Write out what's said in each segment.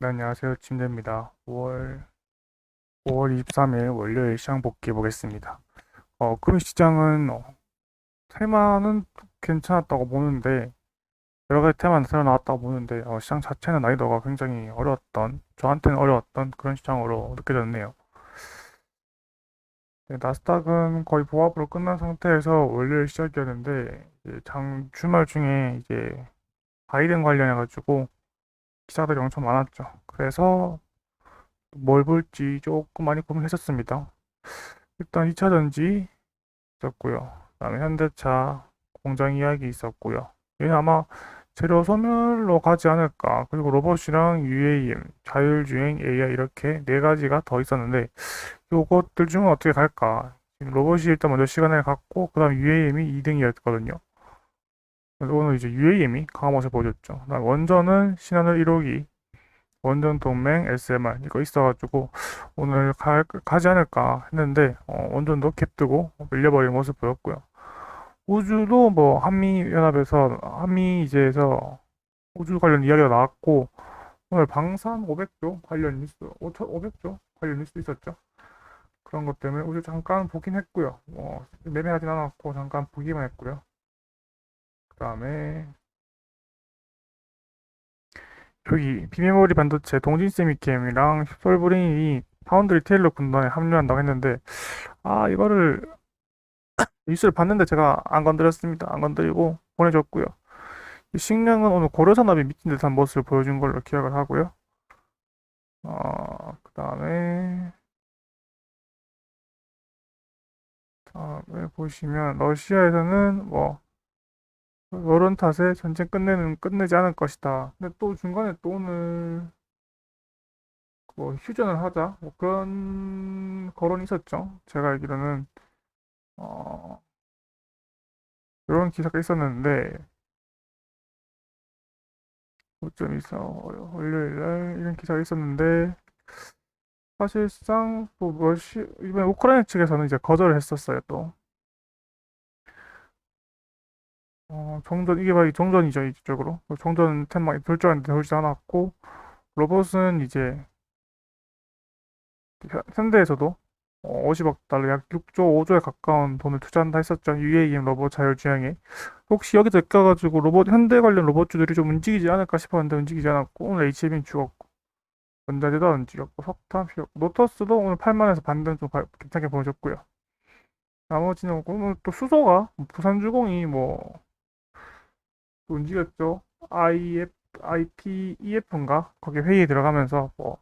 네, 안녕하세요. 침대입니다. 5월 5월 23일 월요일 시장 복귀해 보겠습니다. 어, 금융 시장은 어, 테마는 괜찮았다고 보는데 여러 가지 테마는 새로 나왔다고 보는데 어, 시장 자체는 난이도가 굉장히 어려웠던 저한테는 어려웠던 그런 시장으로 느껴졌네요. 네, 나스닥은 거의 보합으로 끝난 상태에서 월요일 시작이었는데 장 주말 중에 이제 바이든 관련해 가지고 기사들이 엄청 많았죠. 그래서 뭘 볼지 조금 많이 고민했었습니다. 일단 2차 전지 있었고요. 그다음에 현대차 공장 이야기 있었고요. 얘는 아마 재료 소멸로 가지 않을까. 그리고 로봇이랑 UAM, 자율주행 AI 이렇게 네 가지가 더 있었는데 요것들 중은 어떻게 갈까? 로봇이 일단 먼저 시간을 갖고 그다음 UAM이 2등이었거든요. 오늘 이제 UAM이 강한 모습 보여줬죠. 그다음 원전은 신한울 1호기 원전 동맹 SMR 이거 있어가지고 오늘 가, 가지 않을까 했는데 어, 원전도 갭뜨고 밀려버린 모습 보였고요. 우주도 뭐 한미연합에서 한미 이제에서 우주 관련 이야기가 나왔고 오늘 방산 500조 관련 뉴스 500조 관련 뉴스 있었죠. 그런 것 때문에 우주 잠깐 보긴 했고요. 뭐 매매하진 않았고 잠깐 보기만 했고요. 그 다음에 여기 비메모리 반도체 동진 세미캠이랑 솔브레인이 파운드리 테일러 군단에 합류한다고 했는데 아 이거를 뉴스를 봤는데 제가 안 건드렸습니다. 안 건드리고 보내줬고요. 이 식량은 오늘 고려산업이 미친 듯한 모습을 보여준 걸로 기억을 하고요. 어, 그 다음에 다음에 보시면 러시아에서는 뭐 이런 탓에 전쟁 끝내는 끝내지 않을 것이다. 근데 또 중간에 또 오늘 뭐 휴전을 하자 뭐 그런 거론이 있었죠. 제가 알기로는 어 이런 기사가 있었는데 뭐좀 있어 월요일날 이런 기사가 있었는데 사실상 뭐 러시 이번에 우크라이나 측에서는 이제 거절을 했었어요 또. 어, 정전, 이게 바로 정전이죠, 이쪽으로. 정전 템막 돌조하는데 돌지 않았고, 로봇은 이제, 현- 현대에서도 어, 50억 달러, 약 6조, 5조에 가까운 돈을 투자한다 했었죠. UAM 로봇 자율주행에. 혹시 여기서 껴가지고 로봇, 현대 관련 로봇주들이 좀 움직이지 않을까 싶었는데 움직이지 않았고, 오늘 HM은 죽었고, 원자재도 안 움직였고, 석탄 피었고, 노터스도 오늘 8만에서 반등 좀 가- 괜찮게 보여줬고요. 나머지는 오늘 또 수소가, 부산주공이 뭐, 또 움직였죠. IF, IPEF인가? 거기 회의에 들어가면서 뭐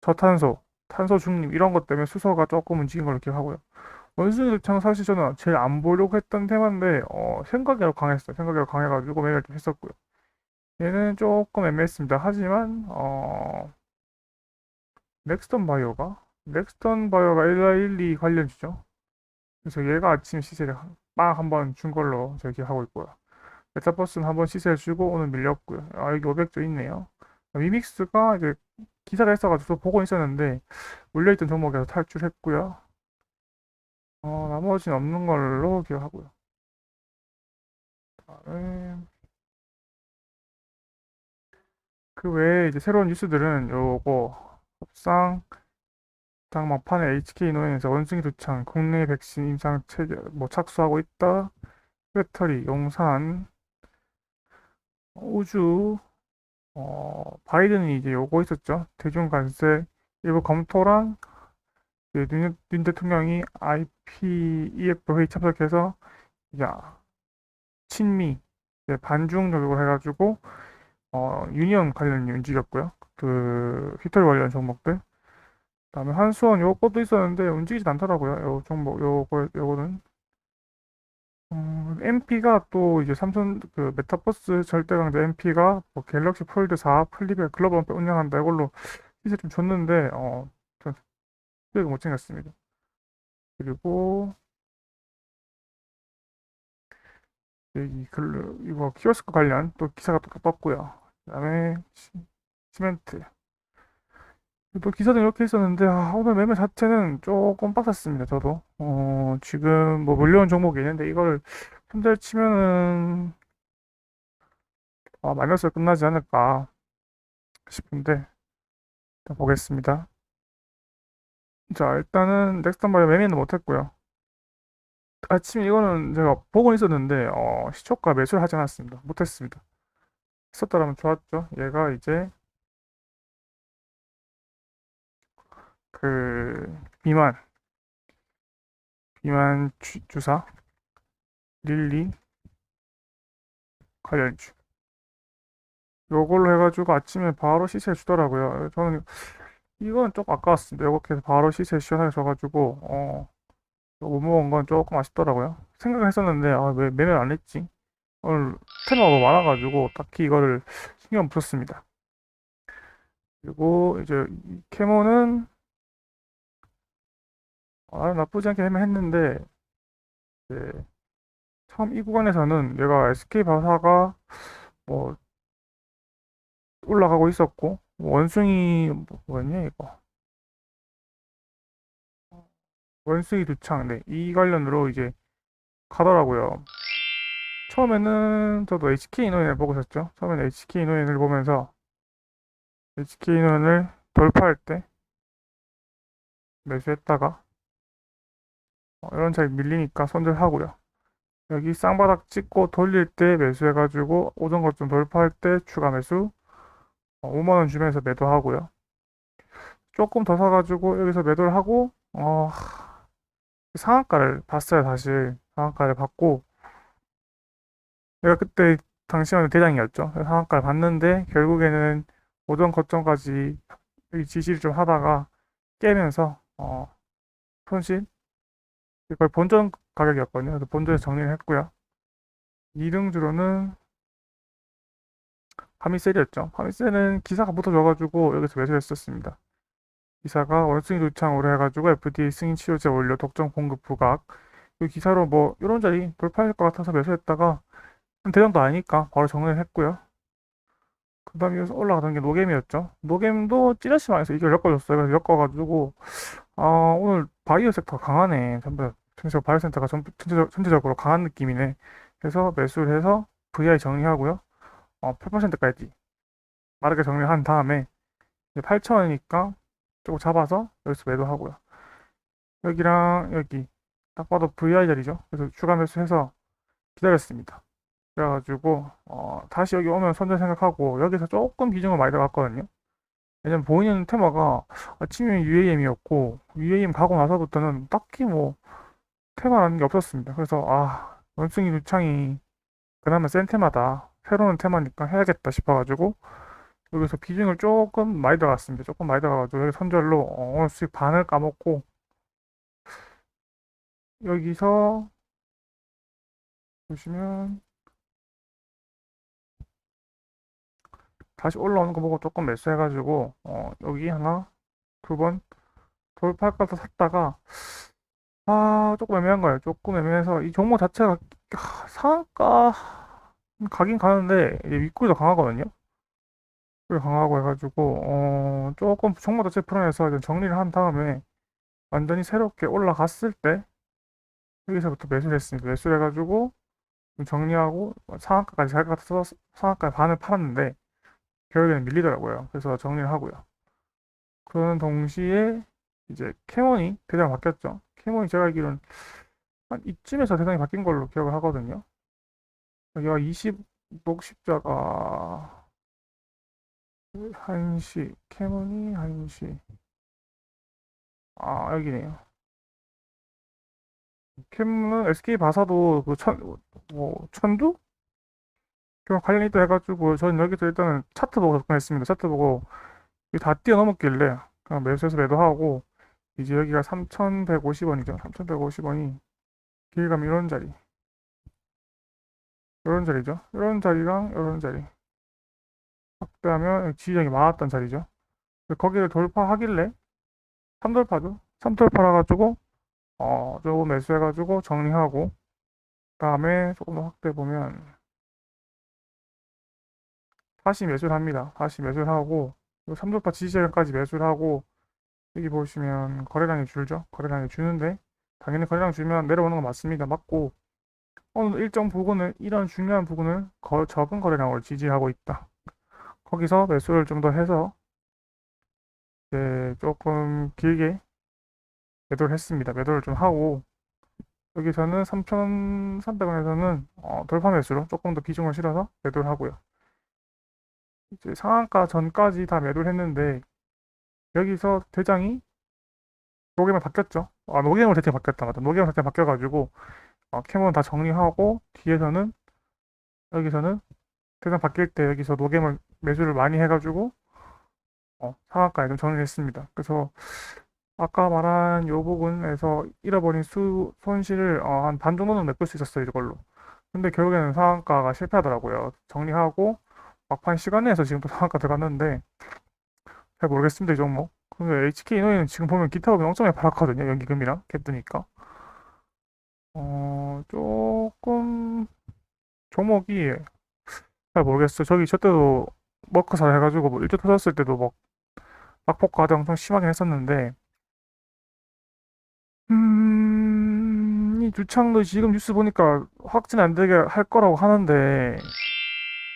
저탄소, 탄소 중립 이런 것 때문에 수소가 조금 움직인 걸로 기억하고요. 도창 사실 저는 제일 안 보려고 했던 테마인데 어, 생각외로 강했어요. 생각외로 강해가지고 매매를 좀 했었고요. 얘는 조금 애매했습니다. 하지만 어, 넥스턴 바이오가 넥스턴 바이오가 112 관련주죠. 그래서 얘가 아침 시세를 빵 한번 준 걸로 제가 기억하고 있고요. 메타버스는 한번 시세를 주고 오늘 밀렸고요. 아, 여기 500조 있네요. 위믹스가 이제 기사가 있어가지고 보고 있었는데 물려있던 종목에서 탈출했고요. 어, 나머지는 없는 걸로 기억하고요. 다음에 그 외에 이제 새로운 뉴스들은 요거 협상 장 막판에 HK노엔에서 원숭이 두창 국내 백신 임상 체계 뭐 착수하고 있다. 배터리 용산 우주 어, 바이든이 이제 요거 있었죠. 대중 관세 일부 검토랑 이제 윤, 윤 대통령이 IPEF 회의 참석해서 이제 친미 이제 반중 조격을 해가지고 어, 유니언 관련이 움직였고요. 그 휘털 관련 종목들. 그다음에 한수원 요것도 있었는데 움직이지 않더라고요. 요 종목 요거 요거는 음, MP가 또 이제 삼성 그 메타버스 절대 강자 MP가 뭐 갤럭시 폴드 4 플립에 글로벌 운영한다 이걸로 시세 좀 줬는데 어, 전 수익을 못 챙겼습니다. 그리고 여기 글 이거 키오스크 관련 또 기사가 또 떴고요. 그다음에 시, 시멘트 또 기사도 이렇게 있었는데 아, 오늘 매매 자체는 조금 빡셌습니다. 저도 어, 지금 뭐 물려온 종목이 있는데 이걸 손절 치면은 아, 마이너스로 끝나지 않을까 싶은데 일단 보겠습니다. 자, 일단은 넥스턴 바이오 매매는 못했고요. 아침에 이거는 제가 보고 있었는데 어, 시초가 매수를 하지 않았습니다. 못했습니다. 했었더라면 좋았죠. 얘가 이제 그 비만 비만 주, 주사 릴리 관련주 요걸로 해가지고 아침에 바로 시세 주더라고요. 저는 이건 좀 아까웠습니다. 이렇게 해서 바로 시세 시원하게 줘가지고 어, 못 먹은 건 조금 아쉽더라고요. 생각했었는데 아, 왜 매매를 안 했지? 오늘 테마가 많아가지고 딱히 이거를 신경 못 썼습니다. 그리고 이제 이 캐모는 아, 나쁘지 않게 했는데 이제 처음 이 구간에서는 얘가 SK 바사가 뭐 올라가고 있었고 원숭이 뭐- 뭐였냐 이거 원숭이 두창 네, 이 관련으로 이제 가더라고요. 처음에는 저도 HK 인원을 보고 있었죠. 처음에는 HK 인원을 보면서 HK 인원을 돌파할 때 매수했다가 어, 이런 차이 밀리니까 손절하고요. 여기 쌍바닥 찍고 돌릴 때 매수해가지고 오전 거점 돌파할 때 추가 매수 5만원 주면서 매도하고요. 조금 더 사가지고 여기서 매도를 하고 어, 상한가를 봤어요 사실 상한가를 봤고 내가 그때 당시만 대장이었죠. 상한가를 봤는데 결국에는 오전 거점까지 이 지지를 좀 하다가 깨면서 어, 손실 거의 본전 가격이었거든요. 그래서 본전에서 정리를 했고요. 2등주로는 파미셀이었죠. 파미셀은 기사가 붙어져가지고 여기서 매수했었습니다. 기사가 원숭이 도창으로 해가지고 FDA 승인 치료제 원료 독점 공급 부각 이 기사로 뭐 이런 자리 돌파할 것 같아서 매수했다가 대장도 아니니까 바로 정리를 했고요. 그 다음에 여기서 올라가던 게 노겜이었죠. 노겜도 찌라시 망에서 이걸 엮어줬어요. 그래서 엮어가지고 아 오늘 바이오 섹터 강하네. 전부 전체적으로 바이오 센터가 전, 전체적, 전체적 으로 강한 느낌이네. 그래서 매수를 해서 VI 정리하고요. 어, 8%까지 빠르게 정리한 다음에 8,000원이니까 조금 잡아서 여기서 매도하고요. 여기랑 여기 딱 봐도 VI 자리죠. 그래서 추가 매수해서 기다렸습니다. 그래가지고 어, 다시 여기 오면 손절 생각하고 여기서 조금 비중을 많이 들어갔거든요. 왜냐면 보이는 테마가 아침에 UAM이었고 UAM 가고 나서부터는 딱히 뭐 테마라는 게 없었습니다. 그래서 아 원숭이 두창이 그나마 센 테마다 새로운 테마니까 해야겠다 싶어가지고 여기서 비중을 조금 많이 들어갔습니다. 조금 많이 들어가가지고 여기 손절로 어, 오늘 수익 반을 까먹고 여기서 보시면 다시 올라오는 거 보고 조금 매수해가지고 어, 여기 하나 두 번 돌파할 거 샀다가 아 조금 애매한 거예요. 조금 애매해서 이 종목 자체가 하, 상한가 가긴 가는데 이제 더 강하거든요. 윗골이 강하고 해가지고 어 조금 종목 자체 풀어내서 이제 정리를 한 다음에 완전히 새롭게 올라갔을 때 여기서부터 매수를 했습니다. 매수를 해가지고 좀 정리하고 상한가까지 갈 것 같아서 상한가에 반을 팔았는데 결국에는 밀리더라고요. 그래서 정리를 하고요. 그러는 동시에 이제 캐몬이 대장 바뀌었죠. 캐몬이 제가 알기로는 한 이쯤에서 대장이 바뀐 걸로 기억을 하거든요. 여기가 20 녹십자가 1시 캐몬이 1시 아 여기네요. 캐몬은 SK 바사도 그 천, 뭐 천두? 그런 관련이 있다 해가지고 저는 여기서 일단은 차트 보고 접근했습니다. 차트 보고 다 뛰어넘었길래 그냥 매수해서 매도하고 이제 여기가 3,150원이죠. 3,150원이 길감 이런 자리 이런 자리죠. 이런 자리랑 이런 자리 확대하면 지지력이 많았던 자리죠. 거기를 돌파하길래 3돌파죠. 3돌파라 가지고 어 조금 매수해 가지고 정리하고 다음에 조금 더 확대해 보면 다시 매수를 합니다. 다시 매수를 하고 3돌파 지지자까지 매수를 하고 여기 보시면 거래량이 줄죠. 거래량이 주는데 당연히 거래량 주면 내려오는 건 맞습니다. 맞고 어느 일정 부분을 이런 중요한 부분을 거, 적은 거래량으로 지지하고 있다. 거기서 매수를 좀 더 해서 이제 조금 길게 매도를 했습니다. 매도를 좀 하고 여기서는 3,300원에서는 어, 돌파 매수로 조금 더 비중을 실어서 매도를 하고요. 이제 상한가 전까지 다 매도를 했는데 여기서 대장이 노gem으로 바뀌었죠. 아 노gem으로 대체 바뀌었다 맞다. 노gem으로 대체 바뀌어가지고 어, 캐몬 다 정리하고 뒤에서는 여기서는 대장 바뀔 때 여기서 노gem을 매수를 많이 해가지고 어, 상한가에 좀 정리를 했습니다. 그래서 아까 말한 요 부분에서 잃어버린 수 손실을 어, 한 반 정도는 메꿀 수 있었어요 이걸로. 근데 결국에는 상한가가 실패하더라고요. 정리하고 막판 시간 내에서 지금 또 상한가 들어갔는데 잘 모르겠습니다 이 종목. 근데 HK 이노이는 지금 보면 엄청 많이 팔았거든요 연기금이랑 갭 뜨니까. 어 조금 종목이 잘 모르겠어요. 저기 저 때도 머크사 해가지고 뭐 일조 터졌을 때도 막 낙폭과가 엄청 심하긴 했었는데 음, 이 주창도 지금 뉴스 보니까 확진 안 되게 할 거라고 하는데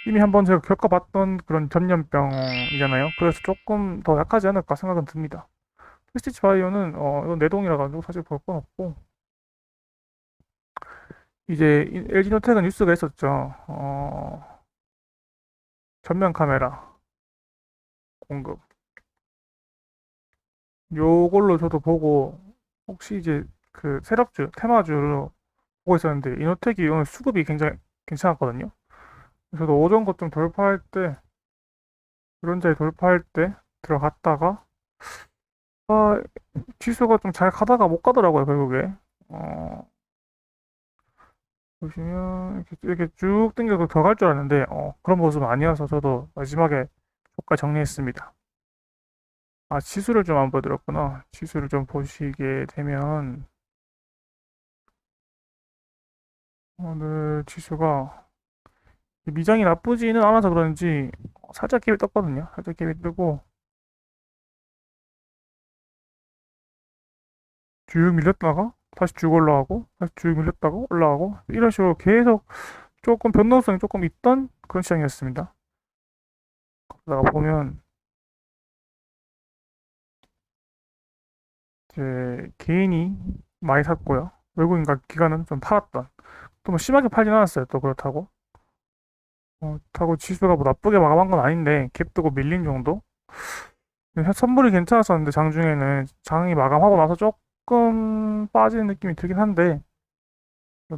이미 한번 제가 겪어봤던 그런 전염병이잖아요. 그래서 조금 더 약하지 않을까 생각은 듭니다. 프리스티지 바이오는 어, 이건 내동이라 가지고 사실 볼 건 없고 이제 LG노텍은 뉴스가 있었죠. 어, 전면 카메라 공급. 요걸로 저도 보고 혹시 이제 그 세력주, 테마주로 보고 있었는데 이노텍이 오늘 수급이 굉장히 괜찮았거든요. 저도 오전 것좀 돌파할 때 이런 자리 돌파할 때 들어갔다가 아 지수가 좀 잘 가다가 못 가더라고요 결국에 어 보시면 이렇게, 이렇게 쭉 당겨서 더 갈 줄 알았는데 어 그런 모습은 아니어서 저도 마지막에 조가 정리했습니다. 아, 지수를 좀 안 보여드렸구나. 지수를 좀 보시게 되면, 오늘 지수가 미장이 나쁘지는 않아서 그런지 살짝 갭이 떴거든요. 살짝 갭이 뜨고, 쭉 밀렸다가 다시 쭉 올라가고, 다시 쭉 밀렸다가 올라가고, 이런 식으로 계속 조금 변동성이 조금 있던 그런 시장이었습니다. 그러다가 보면, 이제 개인이 많이 샀고요. 외국인과 기관은 좀 팔았던. 또 뭐 심하게 팔진 않았어요. 또 그렇다고. 어, 그렇다고 지수가 뭐 나쁘게 마감한 건 아닌데 갭 뜨고 밀린 정도? 선물이 괜찮았었는데 장중에는 장이 마감하고 나서 조금 빠지는 느낌이 들긴 한데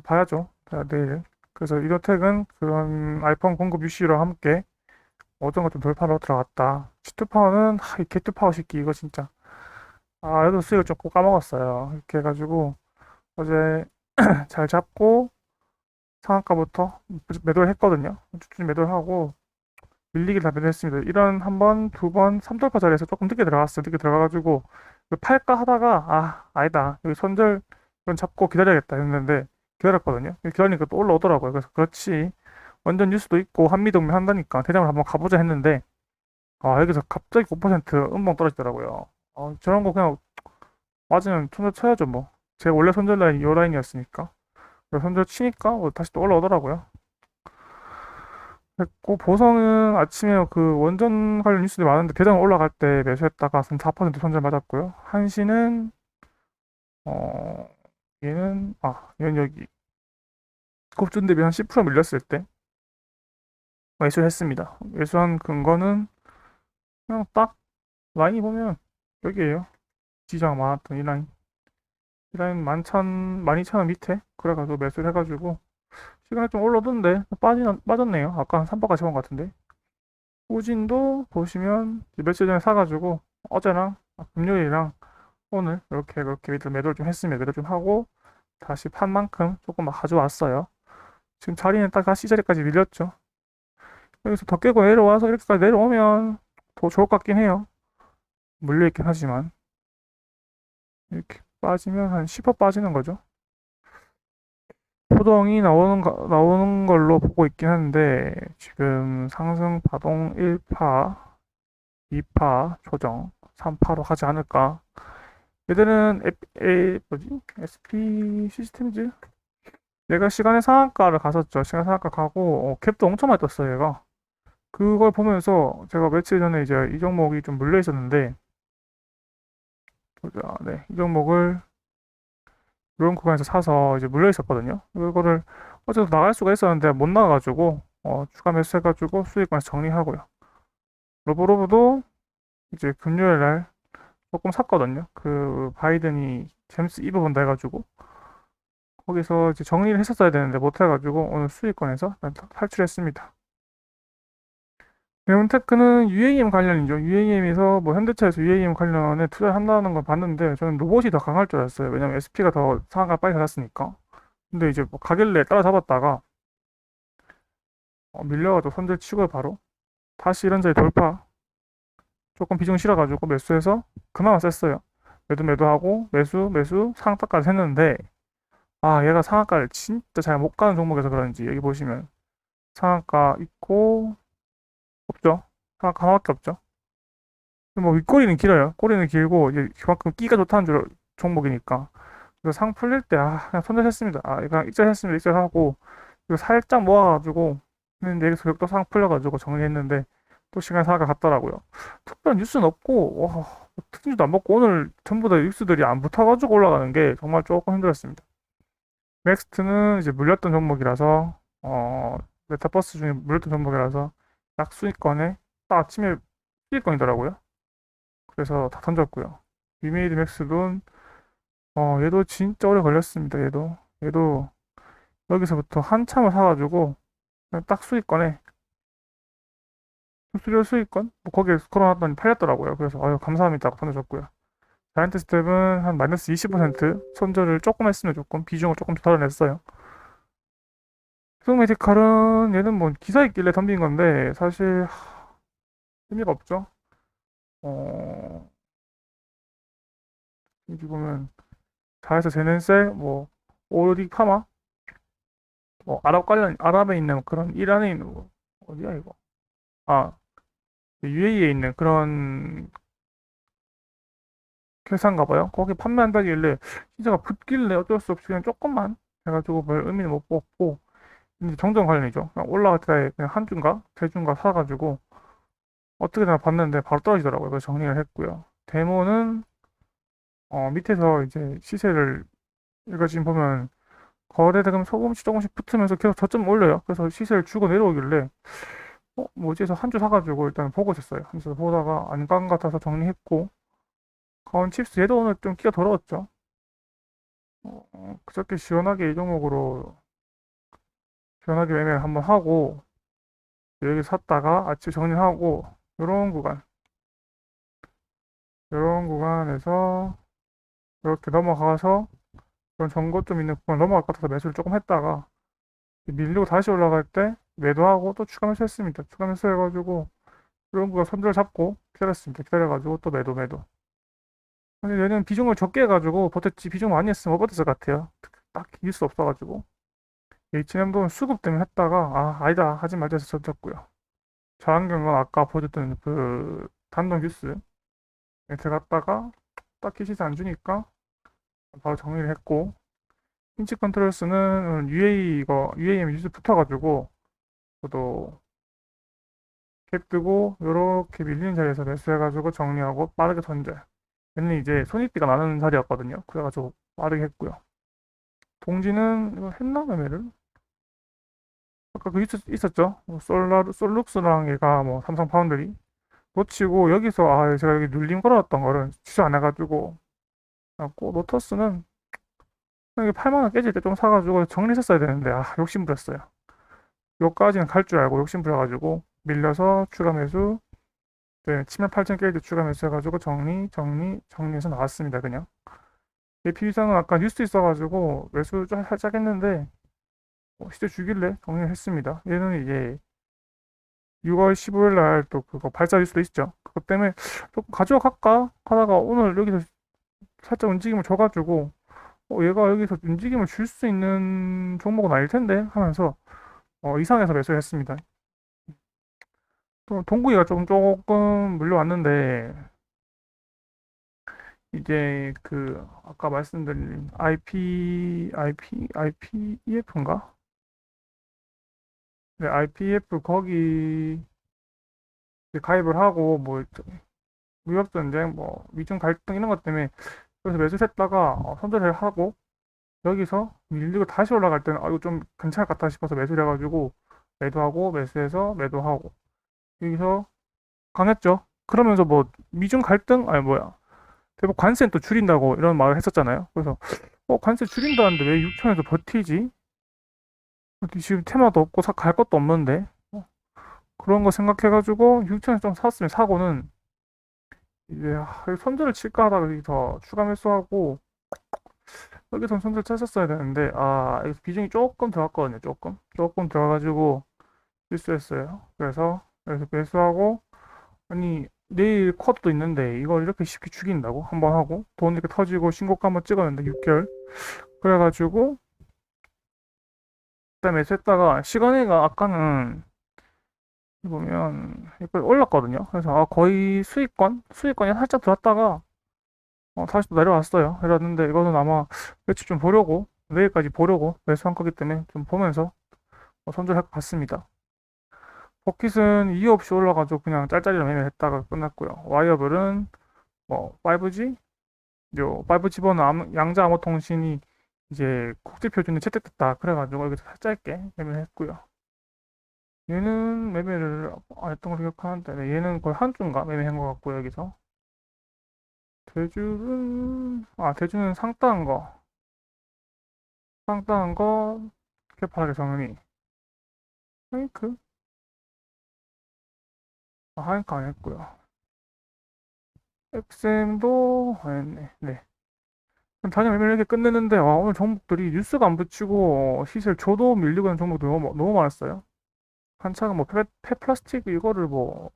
봐야죠. 자, 내일. 그래서 이더텍은 그런 아이폰 공급 유시와 함께 어떤 것좀 돌파로 들어갔다. 시트파워는 하, 이 게트파워 시키 이거 진짜 아, 여기도 수익을 조금 까먹었어요. 이렇게 해가지고 어제 잘 잡고 상한가부터 매도를 했거든요. 추진 매도를 하고 밀리기 다 매도했습니다. 이런 한 번, 두 번, 삼돌파 자리에서 조금 늦게 들어갔어요. 늦게 들어가가지고 이거 팔까 하다가 아 아니다 여기 손절 이건 잡고 기다려야겠다 했는데 기다렸거든요. 기다리니까 또 올라오더라고요. 그래서 그렇지 완전 뉴스도 있고 한미 동맹 한다니까 대장을 한번 가보자 했는데 아 여기서 갑자기 9% 음봉 떨어지더라고요. 어, 저런 거 그냥 맞으면 손절 쳐야죠 뭐. 제가 원래 손절 라인이 요 라인이었으니까. 손절 치니까 뭐 다시 또 올라오더라고요. 그리고 보성은 아침에 그 원전 관련 뉴스들이 많은데 대장 올라갈 때 매수했다가 4% 손절 맞았고요. 한시는 어 얘는 아 얘는 여기 급준 대비 한 10% 밀렸을 때 매수했습니다. 매수한 근거는 그냥 딱 라인이 보면 여기에요. 지장 많았던 이 라인. 이 라인 만천, 만이천 원 밑에 그래가지고 매수를 해가지고 시간이 좀 올라오던데 빠지, 빠졌네요. 아까 한 3바까지 본 것 같은데. 우진도 보시면 며칠 전에 사가지고 어제랑 금요일이랑 오늘 이렇게 그렇게 매도를 좀 했습니다. 매도 좀 하고 다시 판 만큼 조금 막 가져왔어요. 지금 자리는 딱 다시 자리까지 밀렸죠. 여기서 더 깨고 내려와서 이렇게까지 내려오면 더 좋을 것 같긴 해요. 물려있긴 하지만 이렇게 빠지면 한 10% 빠지는 거죠. 포동이 나오는, 거, 나오는 걸로 보고 있긴 한데 지금 상승 파동 1파, 2파 조정, 3파로 하지 않을까. 얘들은 에, 에, 뭐지? SP 시스템즈? 얘가 시간의 상한가를 갔었죠. 시간 상한가 가고 어, 캡도 엄청 많이 떴어요. 얘가. 그걸 보면서 제가 며칠 전에 이제 이 종목이 좀 물려 있었는데 보자. 네, 이 종목을 이런 구간에서 사서 이제 물려 있었거든요. 이거를 어제도 나갈 수가 있었는데 못 나가가지고 어, 추가 매수해가지고 수익권에서 정리하고요. 로보로브도 이제 금요일 날 조금 샀거든요. 그 바이든이 제임스 이브 본다 해가지고 거기서 이제 정리를 했었어야 되는데 못 해가지고 오늘 수익권에서 탈출했습니다. 네온테크는 UAM 관련이죠. UAM에서 뭐 현대차에서 UAM 관련에 투자를 한다는 걸 봤는데 저는 로봇이 더 강할 줄 알았어요. 왜냐면 SP가 더 상한가 빨리 받았으니까. 근데 이제 뭐 가길래 따라잡았다가 어, 밀려가지고 손절 치고 바로 다시 이런 자리 돌파 조금 비중 실어가지고 매수해서 그나마 셌어요. 매도 매도하고 매수 매수 상한가까지 했는데 아 얘가 상한가를 진짜 잘 못 가는 종목에서 그런지 여기 보시면 상한가 있고 없죠. 상한가 하나밖에 없죠. 뭐 윗꼬리는 길어요. 꼬리는 길고 이제 그만큼 끼가 좋다는 줄 종목이니까 그래서 상 풀릴 때 아 그냥 손절했습니다. 아 이거 입절했습니다. 입절하고 이거 살짝 모아가지고 했는데 여기서 역도 상 풀려가지고 정리했는데 또 시간 사가 갔더라고요. 특별한 뉴스는 없고 와 특징도 안 먹고 오늘 전부 다 뉴스들이 안 붙어가지고 올라가는 게 정말 조금 힘들었습니다. 넥스트는 이제 물렸던 종목이라서 어 메타버스 중에 물렸던 종목이라서 딱 수익권에 딱 아침에 수익권이더라고요. 그래서 다 던졌고요. 위메이드 맥스돈 어 얘도 진짜 오래 걸렸습니다. 얘도 얘도 여기서부터 한참을 사가지고 딱 수익권에 수수료 수익권 뭐 거기에 걸어놨더니 팔렸더라고요. 그래서 아유 감사합니다 던져줬고요. 자이언트 스텝은 한 마이너스 20% 손절을 조금 했으면 조금 비중을 조금 덜어냈어요. 소메디칼은 얘는 뭐 기사 있길래 덤빈 건데 사실 하, 의미가 없죠. 어 여기 보면 자에서 제넨셀 뭐 오릭 파마 뭐 아랍 관련 아랍에 있는 그런 이란에 있는 거 어디야 이거 아 UAE에 있는 그런 회사인가 봐요. 거기 판매한다길래 시세가 붙길래 어쩔 수 없이 그냥 조금만 해가지고 별 의미는 못 뽑고 이제 정정 관련이죠. 올라갈 때 그냥 한 주인가 세 주인가 사가지고 어떻게나 봤는데 바로 떨어지더라고요. 그래서 정리를 했고요. 데모는 어, 밑에서 이제 시세를 이거 지금 보면 거래대금 조금씩 조금씩 붙으면서 계속 저점 올려요. 그래서 시세를 주고 내려오길래 어, 뭐지 해서 한 주 사가지고 일단 보고 있었어요. 한 주 보다가 안간것 같아서 정리했고 가온 칩스 얘도 오늘 좀 끼가 더러웠죠. 어, 어, 그저께 시원하게 이 종목으로 시원하게 매매를 한번 하고 여기 샀다가 아침 정리하고 요런 구간 요런 구간에서 이렇게 넘어가서 그런 정보 좀 있는 구간 넘어갈 것 같아서 매수를 조금 했다가 밀리고 다시 올라갈 때 매도하고 또 추가 매수했습니다. 추가 매수해가지고 이런 구간 손절 잡고 기다렸습니다. 기다려가지고 또 매도 매도. 근데 얘는 비중을 적게 해가지고 버텼지 비중 많이 했으면 못 버텼을 것 같아요. 딱 이길 수 없어가지고 H&M도 수급 때문에 했다가 아 아니다 하지 말자 해서 던졌고요. 저항경은 아까 보여줬던 그 단독 뉴스 들어갔다가 딱히 시세 안 주니까 바로 정리를 했고 힌치 컨트롤스는 UAE 이거 UAM 뉴스 붙어가지고 저도 캡 뜨고 요렇게 밀리는 자리에서 매수해가지고 정리하고 빠르게 던져요. 얘는 이제 손익비가 나는 자리였거든요. 그래가지고 빠르게 했고요. 동지는 이거 했나 매매를? 아까 그 있었, 있었죠? 뭐 솔라 솔룩스랑 얘가 뭐 삼성 파운드리 놓치고 여기서 아 제가 여기 눌림 걸어놨던 거를 취소 안 해가지고 갖고 로터스는 이게 8만 원 깨질 때 좀 사가지고 정리했었어야 되는데 아 욕심 부렸어요. 요까지는 갈 줄 알고 욕심 부려가지고 밀려서 추가 매수 네, 치면 8천 깨질 때 추가 매수 해가지고 정리 정리 정리해서 나왔습니다 그냥 APB상은 아까 뉴스 있어가지고 매수 좀 살짝 했는데 어, 시대 주길래 정리를 했습니다 얘는 이제 6월 15일 날 또 그거 발사 뉴스도 있죠 그것 때문에 조금 가져갈까 하다가 오늘 여기서 살짝 움직임을 줘가지고 어, 얘가 여기서 움직임을 줄 수 있는 종목은 아닐 텐데 하면서 어, 이상해서 매수했습니다. 또 동구이가 좀 조금 물려왔는데 이제 그 아까 말씀드린 IP IP IPEF인가? 네, IPF 거기 가입을 하고 뭐 무역 전쟁, 뭐 미중 갈등 이런 것 때문에 그래서 매수했다가 어, 손절을 하고 여기서 밀리고 다시 올라갈 때는 아 이거 좀 괜찮을 것 같다 싶어서 매수를 해가지고 매도하고 매수해서 매도하고 여기서 강했죠. 그러면서 뭐 미중 갈등 아니 뭐야 대북 관세는 또 줄인다고 이런 말을 했었잖아요. 그래서 어 관세 줄인다는데 왜 6천에서 버티지? 어디 지금 테마도 없고 사, 갈 것도 없는데 어, 그런 거 생각해가지고 6천에 좀 샀으면 사고는 이제 아, 손절을 칠까 하다가 여기 더 추가 매수하고 여기서 손절 쳤었어야 되는데 아 여기서 비중이 조금 들어갔거든요. 조금 조금 들어가가지고 실수했어요. 그래서 여기서 매수하고 아니 내일 쿼터도 있는데 이걸 이렇게 쉽게 죽인다고 한 번 하고 돈 이렇게 터지고 신고가 한번 찍었는데 6개월 그래가지고 그다음에 매수했다가 시간에가 아까는 보면 이거 올랐거든요. 그래서 아 거의 수익권 수익권이 살짝 들었다가 어, 다시 또 내려왔어요. 내려왔는데 이거는 아마 며칠 좀 보려고 내일까지 보려고 매수한 거기 때문에 좀 보면서 어, 손절할 것 같습니다. 버킷은 이유 없이 올라가지고 그냥 짤짤이로 매매했다가 끝났고요. 와이어블은 뭐 5G, 요 5G 번호 암- 양자 암호통신이 이제 국제 표준에 채택됐다. 그래가지고 여기서 짧게 매매했고요. 얘는 매매를 안 했던 걸로 기억하는데 네, 얘는 거의 한 주인가 매매한 것 같고요. 여기서 대주는 아 대주는 상따한 거 상따한 거 개파하게 정리 하이크 아, 하이크 안 했고요. XM도 안 했네. 네. 단일 매매를 이렇게 끝냈는데 와, 오늘 종목들이 뉴스가 안 붙이고 시세를 줘도 밀리고 있는 종목들이 너무, 너무 많았어요. 한창은 뭐 폐, 폐플라스틱 이거를 뭐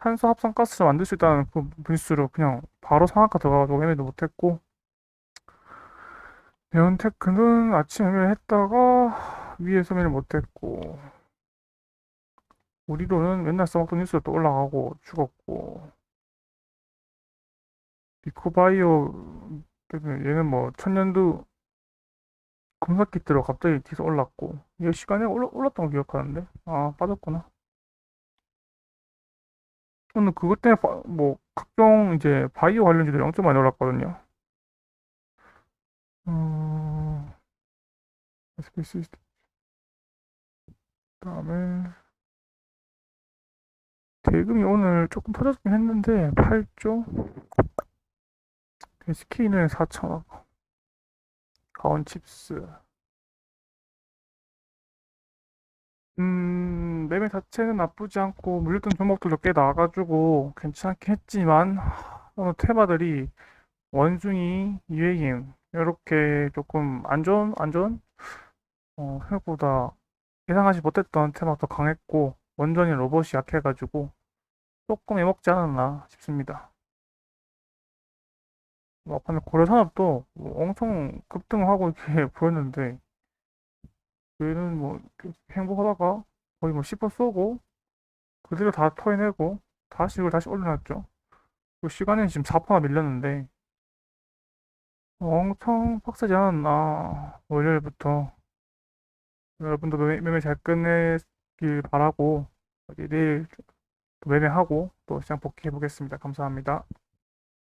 탄소 합성 가스를 만들 수 있다는 그 뉴스로 그냥 바로 상한가 들어가가지고 매매도 못했고. 네온테크는 아침 매매를 했다가 위에서 매매를 못했고. 우리로는 맨날 써먹던 뉴스가 또 올라가고 죽었고. 비코바이오 얘는 뭐 천년두 금속기트로 갑자기 뒤에서 올랐고 이거 시간에 올라, 올랐던 거 기억하는데? 아 빠졌구나. 오늘 그것 때문에 바- 뭐 각종 이제 바이오 관련주들이 엄청 많이 올랐거든요. 음... SPC 그다음에 대금이 오늘 조금 터졌긴 했는데 8조 SK는 4천억 가온 칩스 음 매매 자체는 나쁘지 않고 물렸던 종목들도 꽤 나와가지고 괜찮긴 했지만 오늘 테마들이 원숭이, UAM 이렇게 조금 안 좋은 안 좋은 어, 생각보다 예상하지 못했던 테마가 더 강했고 원전이 로봇이 약해가지고 조금 애먹지 않았나 싶습니다. 막판에 고려산업도 뭐 엄청 급등하고 이렇게 보였는데 얘는 뭐 행복하다가 거의 뭐10% 쏘고 그대로 다 토해내고 다시 이걸 다시 올려놨죠. 그 시간에 지금 4%나 밀렸는데 엄청 빡세지 않았나 월요일부터 여러분도 매- 매매 잘 끝내길 바라고 내일 또 매매하고 또 시장 복귀해 보겠습니다. 감사합니다.